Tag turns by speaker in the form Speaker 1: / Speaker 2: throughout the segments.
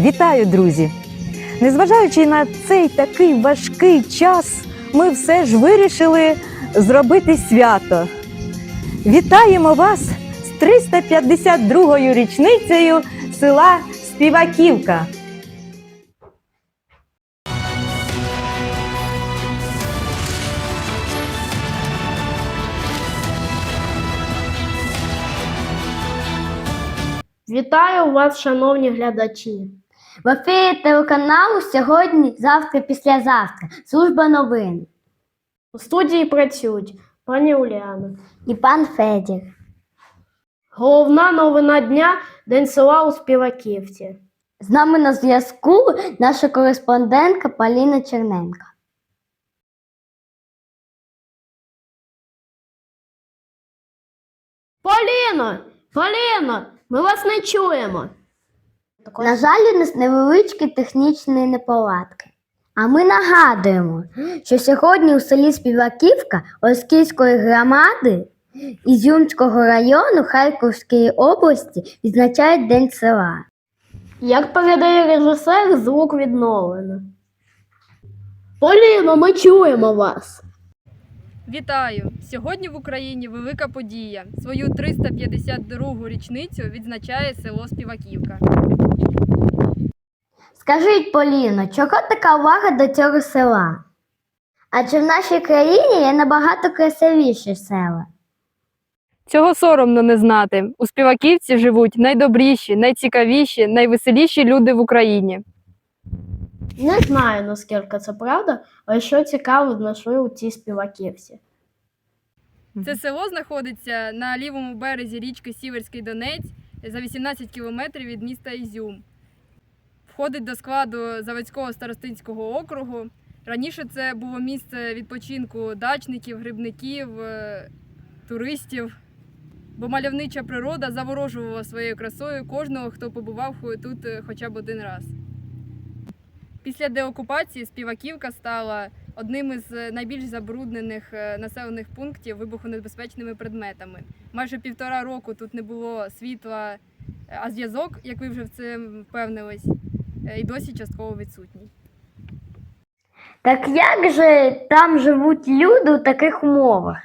Speaker 1: Вітаю, друзі! Незважаючи на цей такий важкий час, ми все ж вирішили зробити свято. Вітаємо вас з 352-ю річницею села Співаківка.
Speaker 2: Вітаю вас, шановні глядачі.
Speaker 3: В ефірі телеканалу сьогодні, завтра, післязавтра. Служба новин.
Speaker 2: У студії працюють пані Уляна.
Speaker 3: І пан Федір.
Speaker 2: Головна новина дня День села у Співаківці.
Speaker 3: З нами на зв'язку наша кореспондентка Поліна Черненко.
Speaker 2: Поліно! Поліно! Ми вас не чуємо.
Speaker 3: На жаль, у нас невеличкі технічні неполадки. А ми нагадуємо, що сьогодні у селі Співаківка Оскільської громади Ізюмського району Харківської області відзначають День села.
Speaker 2: Як передає режисер, звук відновлено. Поліно, ми чуємо вас.
Speaker 4: Вітаю! Сьогодні в Україні велика подія. Свою 352-гу річницю відзначає село Співаківка.
Speaker 3: Скажіть, Поліно, чого така увага до цього села? Адже в нашій країні є набагато красивіші села.
Speaker 4: Цього соромно не знати. У Співаківці живуть найдобріші, найцікавіші, найвеселіші люди в Україні.
Speaker 2: Не знаю, наскільки це правда, але що цікаво знайшли у цій співаківці.
Speaker 4: Це село знаходиться на лівому березі річки Сіверський Донець за 18 кілометрів від міста Ізюм. Входить до складу Заводського старостинського округу. Раніше це було місце відпочинку дачників, грибників, е, туристів. Бо мальовнича природа заворожувала своєю красою кожного, хто побував тут е, хоча б один раз. Після деокупації Співаківка стала одним із е, найбільш забруднених е, населених пунктів вибухонебезпечними предметами. Майже півтора року тут не було світла, е, а зв'язок, як ви вже в це впевнились, і досі частково відсутній.
Speaker 3: Так як же там живуть люди у таких умовах?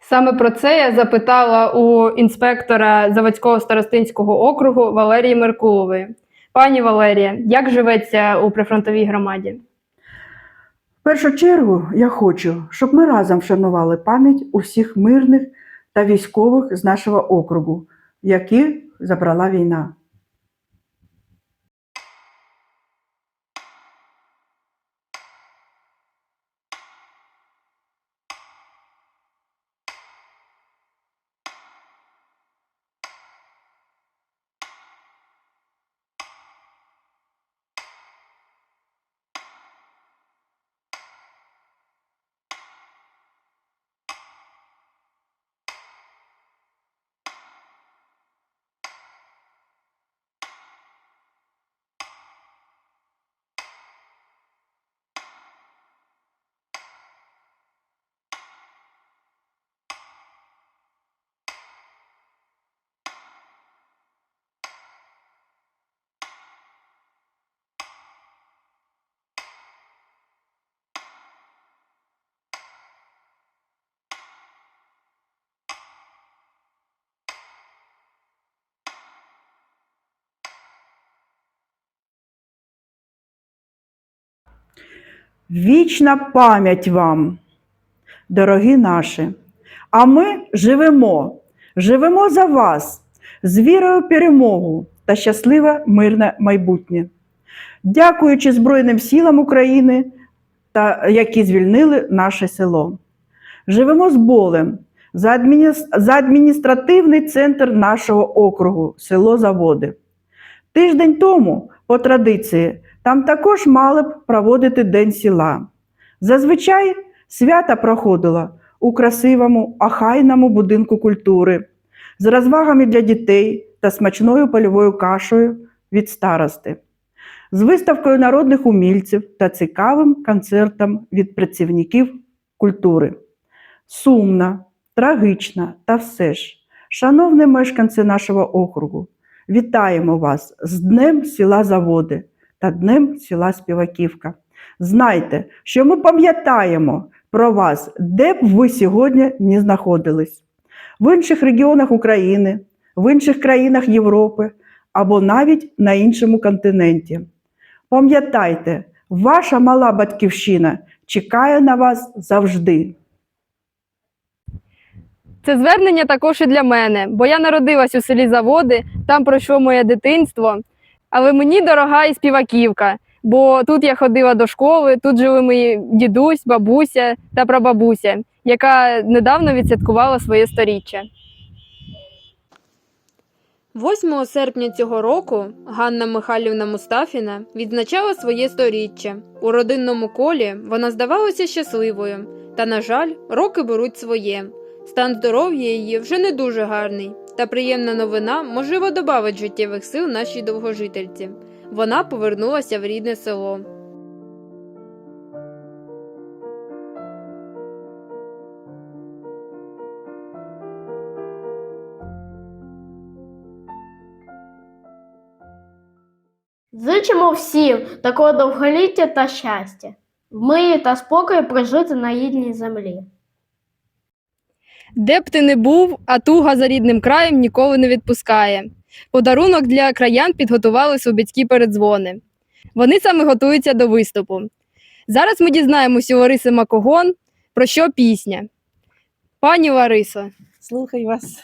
Speaker 4: Саме про це я запитала у інспектора Заводського старостинського округу Валерії Меркулової. Пані Валерія, як живеться у прифронтовій громаді?
Speaker 5: В першу чергу я хочу, щоб ми разом вшанували пам'ять усіх мирних та військових з нашого округу, які забрала війна. Вічна пам'ять вам, дорогі наші. А ми живемо, живемо за вас з вірою в перемогу та щасливе мирне майбутнє. Дякуючи Збройним силам України, та, які звільнили наше село. Живемо з болем за, адміні- за адміністративний центр нашого округу, село Заводи. Тиждень тому, по традиції, там також мали б проводити День села. Зазвичай свята проходило у красивому, ахайному будинку культури з розвагами для дітей та смачною польовою кашею від старости, з виставкою народних умільців та цікавим концертом від працівників культури. Сумна, трагічна та все ж, шановні мешканці нашого округу, Вітаємо вас з Днем села Заводи та Днем села Співаківка. Знайте, що ми пам'ятаємо про вас, де б ви сьогодні не знаходились. В інших регіонах України, в інших країнах Європи або навіть на іншому континенті. Пам'ятайте, ваша мала батьківщина чекає на вас завжди.
Speaker 4: Це звернення також і для мене, бо я народилась у селі Заводи, там пройшло моє дитинство. Але мені дорога і співаківка, бо тут я ходила до школи, тут жили мої дідусь, бабуся та прабабуся, яка недавно відсвяткувала своє сторіччя. 8 серпня цього року Ганна Михайлівна Мустафіна відзначала своє сторіччя. У родинному колі вона здавалася щасливою, та, на жаль, роки беруть своє. Стан здоров'я її вже не дуже гарний, та приємна новина можливо добавить життєвих сил нашій довгожительці. Вона повернулася в рідне село.
Speaker 2: Зичимо всім такого довголіття та щастя, в мирі та спокої прожити на рідній землі.
Speaker 4: Де б ти не був, а туга за рідним краєм ніколи не відпускає. Подарунок для краян підготували Слобідські передзвони. Вони саме готуються до виступу. Зараз ми дізнаємося у Лариси Макогон, про що пісня. Пані Ларисо,
Speaker 6: Слухай вас.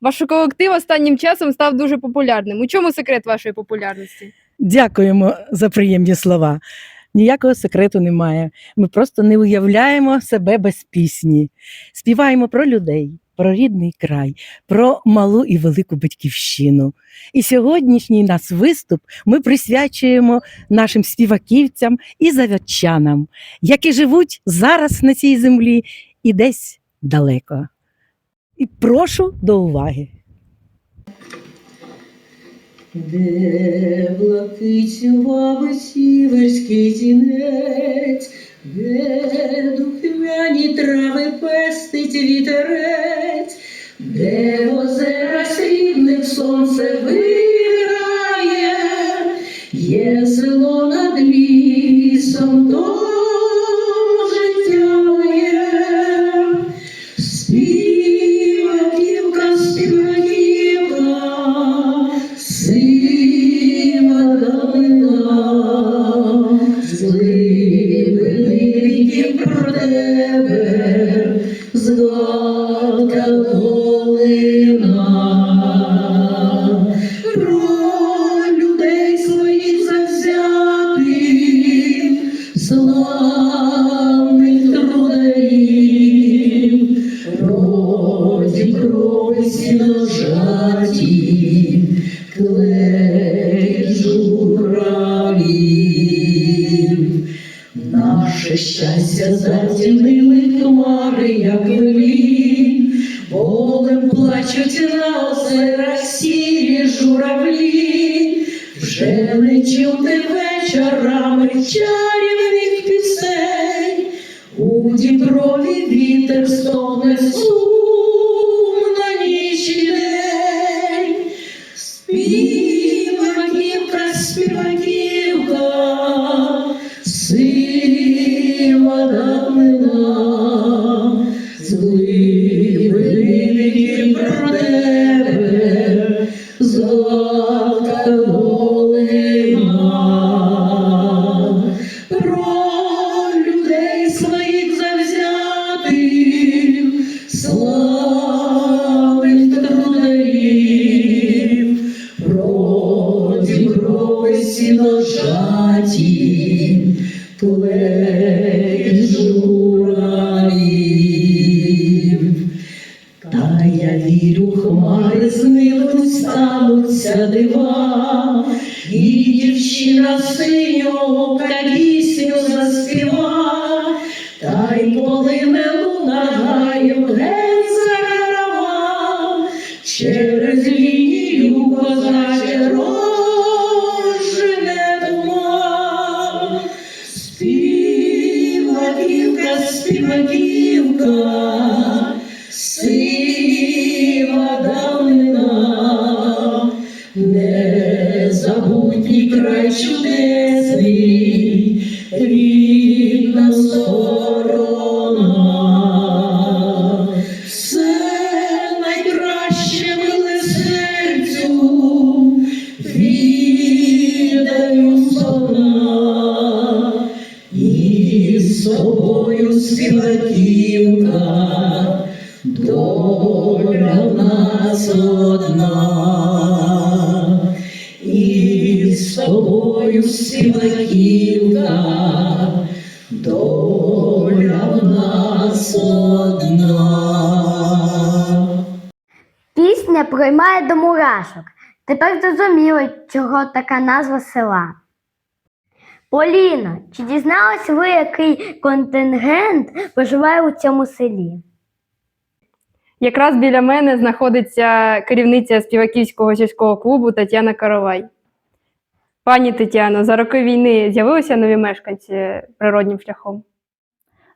Speaker 4: ваш колектив останнім часом став дуже популярним. У чому секрет вашої популярності?
Speaker 6: Дякуємо за приємні слова. Ніякого секрету немає. Ми просто не уявляємо себе без пісні. Співаємо про людей, про рідний край, про малу і велику батьківщину. І сьогоднішній наш виступ ми присвячуємо нашим співаківцям і заводчанам, які живуть зараз на цій землі і десь далеко. І прошу до уваги.
Speaker 7: Де блакитював сіверський дінець, де духмяні трави пестить вітерець, де озера срібних сонце виграє, Співаківка, співаківка, та й полине співаківка, доля нас одна, і з тобою доля в.
Speaker 8: Пісня проймає до мурашок. Тепер зрозуміло, чого така назва села. Поліно, чи дізналась ви, який контингент проживає у цьому селі?
Speaker 4: Якраз біля мене знаходиться керівниця співаківського сільського клубу Тетяна Каравай. Пані Тетяно, за роки війни з'явилися нові мешканці природнім шляхом.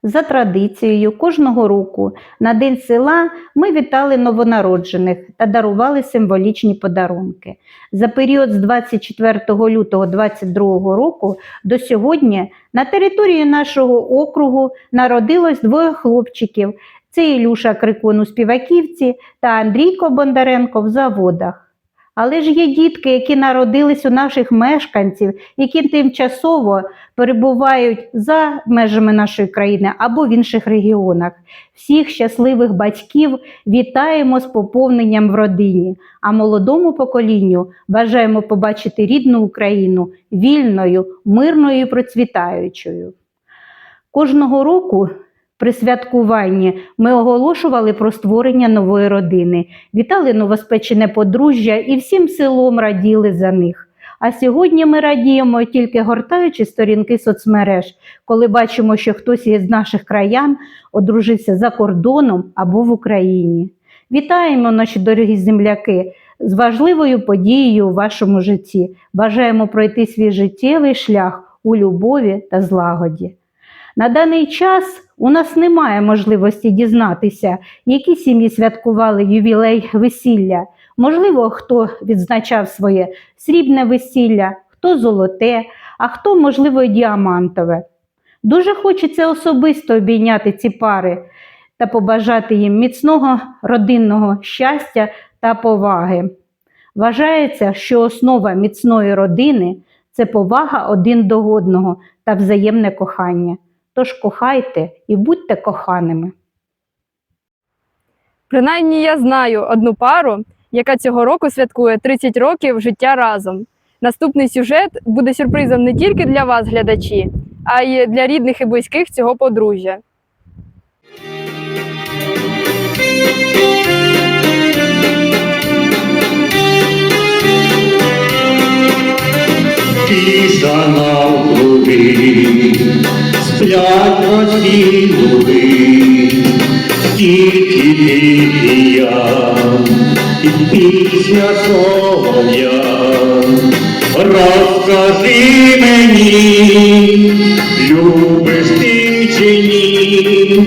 Speaker 9: За традицією, кожного року на День села ми вітали новонароджених та дарували символічні подарунки. За період з 24 лютого 2022 року до сьогодні на території нашого округу народилось двоє хлопчиків. Це Ілюша Крикун у Співаківці та Андрійко Бондаренко в заводах. Але ж є дітки, які народились у наших мешканців, які тимчасово перебувають за межами нашої країни або в інших регіонах. Всіх щасливих батьків вітаємо з поповненням в родині, а молодому поколінню бажаємо побачити рідну Україну вільною, мирною і процвітаючою. Кожного року при святкуванні ми оголошували про створення нової родини, вітали новоспечене подружжя і всім селом раділи за них. А сьогодні ми радіємо тільки гортаючи сторінки соцмереж, коли бачимо, що хтось із наших краян одружився за кордоном або в Україні. Вітаємо, наші дорогі земляки, з важливою подією у вашому житті. Бажаємо пройти свій життєвий шлях у любові та злагоді. На даний час у нас немає можливості дізнатися, які сім'ї святкували ювілей весілля. Можливо, хто відзначав своє срібне весілля, хто золоте, а хто, можливо, і діамантове. Дуже хочеться особисто обійняти ці пари та побажати їм міцного родинного щастя та поваги. Вважається, що основа міцної родини це повага один до одного та взаємне кохання. Тож кохайте і будьте коханими.
Speaker 4: Принаймні я знаю одну пару, яка цього року святкує 30 років життя разом. Наступний сюжет буде сюрпризом не тільки для вас, глядачі, а й для рідних і близьких цього подружжя.
Speaker 10: Тиша навкруги, сплять росі луги, тільки тільки я, і пісня солов'я. Розкажи мені, любиш ти чи ні,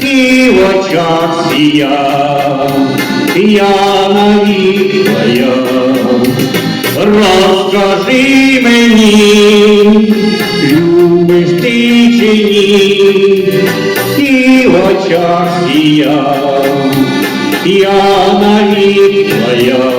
Speaker 10: і в очах сія, я навік твоя. Розкажи мені, любиш ти чи ні, і в очах сія, я навік твоя.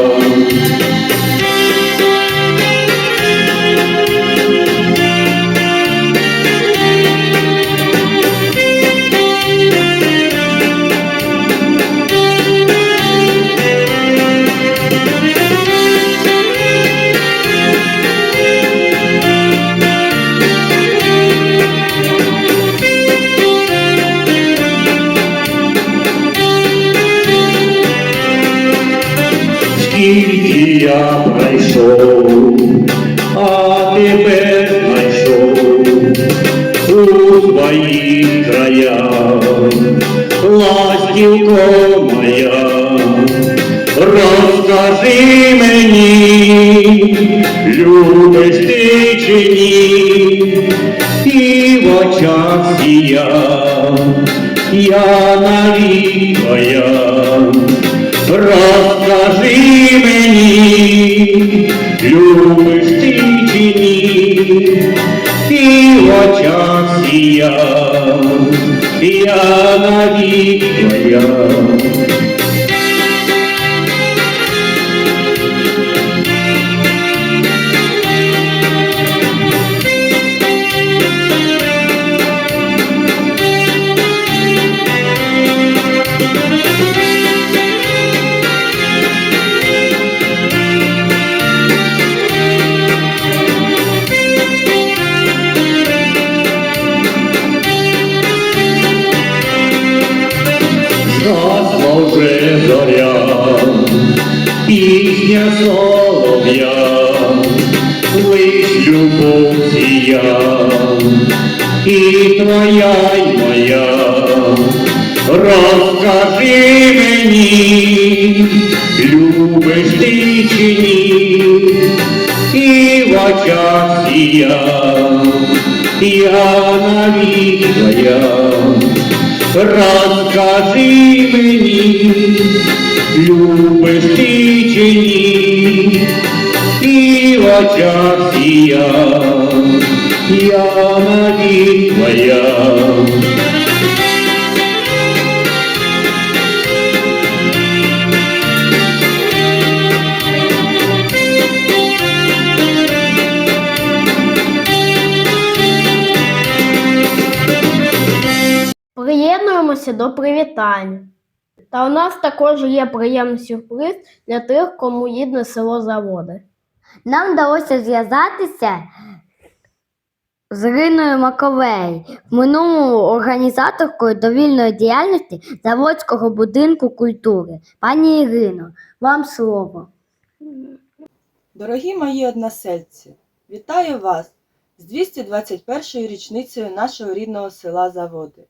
Speaker 10: Скільки я пройшов, а тебе знайшов у своїх краях, ластівко моя, розкажи мені, любиш ти чи ні, і в очах сія, я навік твоя розкажи мені, любиш ти чи ні, ти в очах сіяв, я навіть твоя. Любиш ти чи ні, і в очах сія, я навік твоя. Розкажи мені, любиш ти чи і в очах сія, я навік твоя.
Speaker 2: Приєднуємося до привітань. Та у нас також є приємний сюрприз для тих, кому їдне село заводи.
Speaker 8: Нам вдалося зв'язатися з Іриною Маковей, в минулому організаторкою довільної діяльності Заводського будинку культури. Пані Ірино, вам слово.
Speaker 11: Дорогі мої односельці, вітаю вас з 221-ю річницею нашого рідного села Заводи.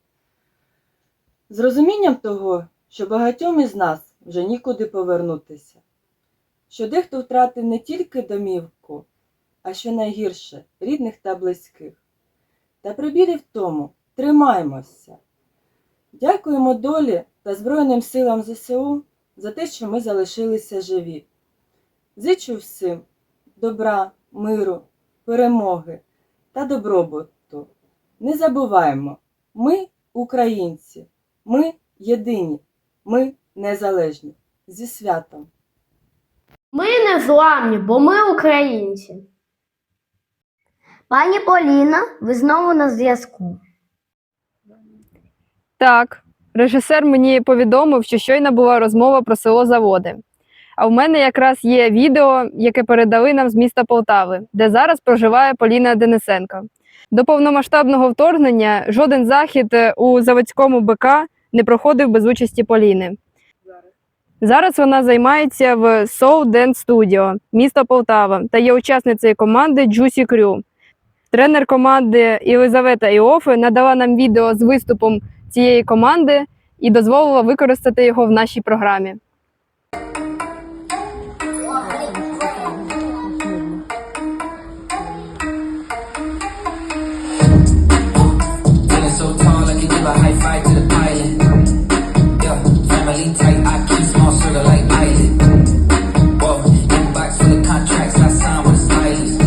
Speaker 11: З розумінням того, що багатьом із нас вже нікуди повернутися, що дехто втратив не тільки домівку, а що найгірше рідних та близьких. Та при білі в тому тримаймося. Дякуємо долі та Збройним силам ЗСУ за те, що ми залишилися живі. Зичу всім добра, миру, перемоги та добробуту. Не забуваємо, ми українці, ми єдині, ми незалежні. Зі святом!
Speaker 2: Ми не зламні, бо ми українці.
Speaker 8: Пані Поліна, ви знову на зв'язку.
Speaker 4: Так, режисер мені повідомив, що щойно була розмова про село Заводи. А в мене якраз є відео, яке передали нам з міста Полтави, де зараз проживає Поліна Денисенко. До повномасштабного вторгнення жоден захід е, у заводському БК не проходив без участі Поліни. Зараз вона займається в Soul Dance Studio міста Полтава та є учасницею команди Juicy Crew. Тренер команди Єлизавета Іофи надала нам відео з виступом цієї команди і дозволила використати його в нашій програмі.
Speaker 12: Tight, I keep small circle like island. Whoa, inbox for the contracts I signed with stylist.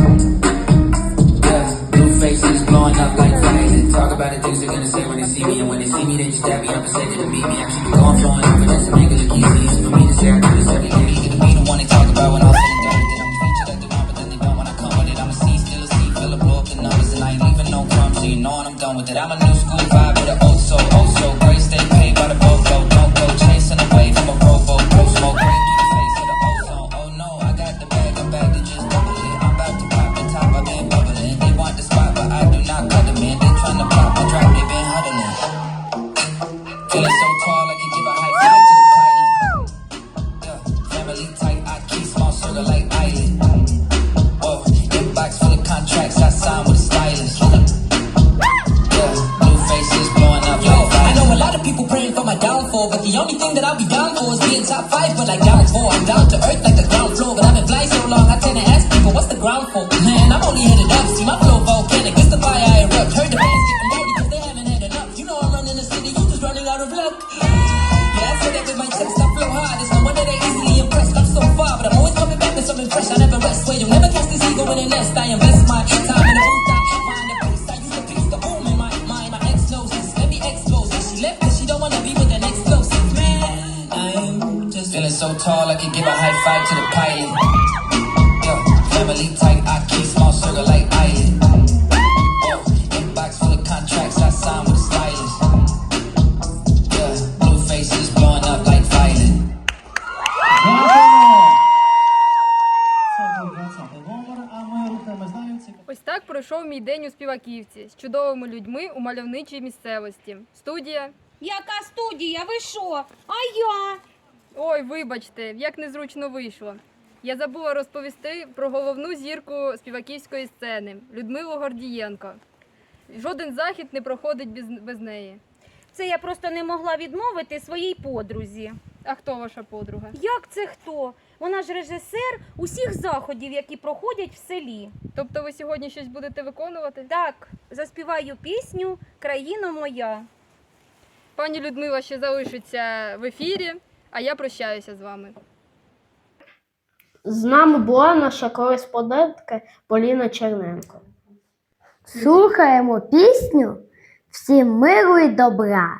Speaker 12: Yeah, blue faces blowing up like violet. Talk about the things they're gonna say when they see me, and when they see me, they just stab me up and say that to meet me. I keep it going, flowing over just to make it look easy. Easy for me to say I do this every
Speaker 4: день з чудовими людьми у мальовничій місцевості. Студія.
Speaker 13: Яка студія? Ви що? А я?
Speaker 4: Ой, вибачте, як незручно вийшло. Я забула розповісти про головну зірку співаківської сцени Людмилу Гордієнко. Жоден захід не проходить без, без неї.
Speaker 13: Це я просто не могла відмовити своїй подрузі.
Speaker 4: А хто ваша подруга?
Speaker 13: Як це хто? Вона ж режисер усіх заходів, які проходять в селі.
Speaker 4: Тобто ви сьогодні щось будете виконувати?
Speaker 13: Так, заспіваю пісню Країно моя.
Speaker 4: Пані Людмила ще залишиться в ефірі, а я прощаюся з вами.
Speaker 2: З нами була наша кореспондентка Поліна Черненко.
Speaker 3: Слухаємо пісню Всім миру і добра.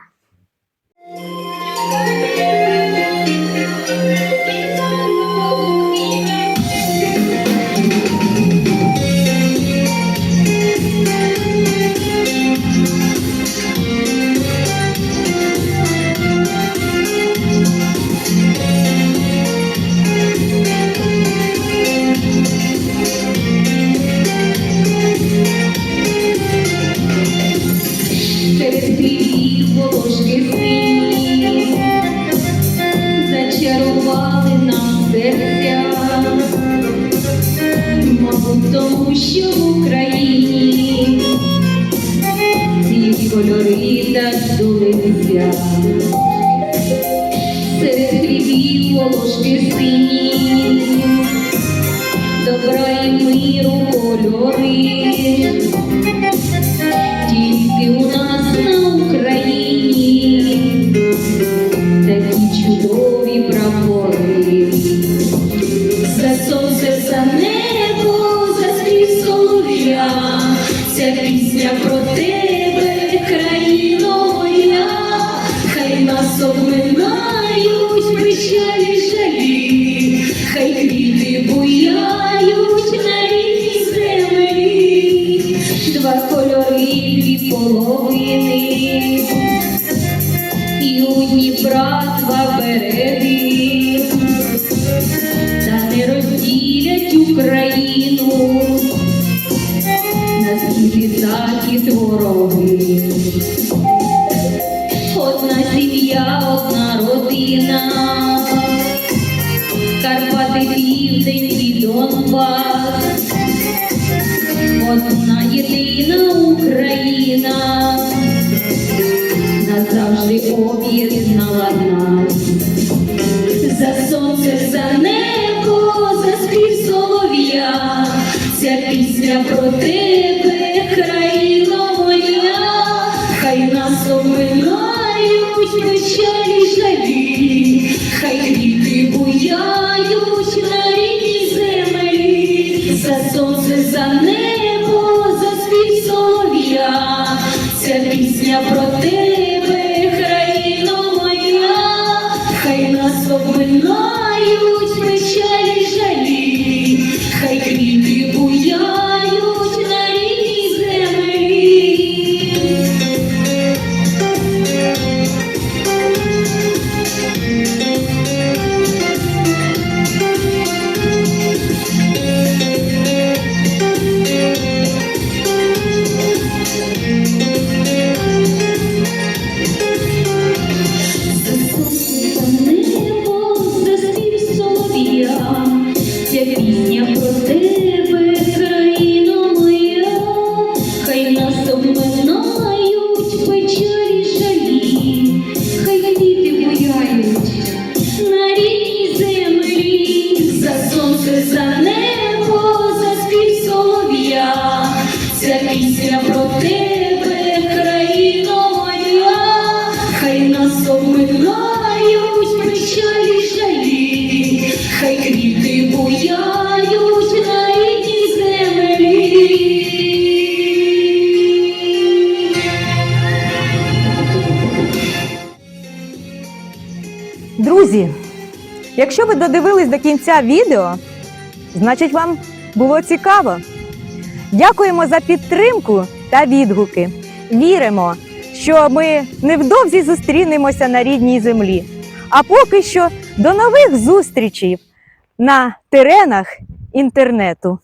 Speaker 8: Карпати, південь і Донбас, одна єдина Україна, назавжди об'єднала нас. За сонце, за небо, за спів солов'я, ця пісня про тебе, пісня про тебе, країно моя, хай нас обминають печалі жалі, хай квіти буяють на рідній землі.
Speaker 1: Друзі, якщо ви додивились до кінця відео, значить вам було цікаво. Дякуємо за підтримку та відгуки. Віримо, що ми невдовзі зустрінемося на рідній землі. А поки що до нових зустрічей на теренах інтернету.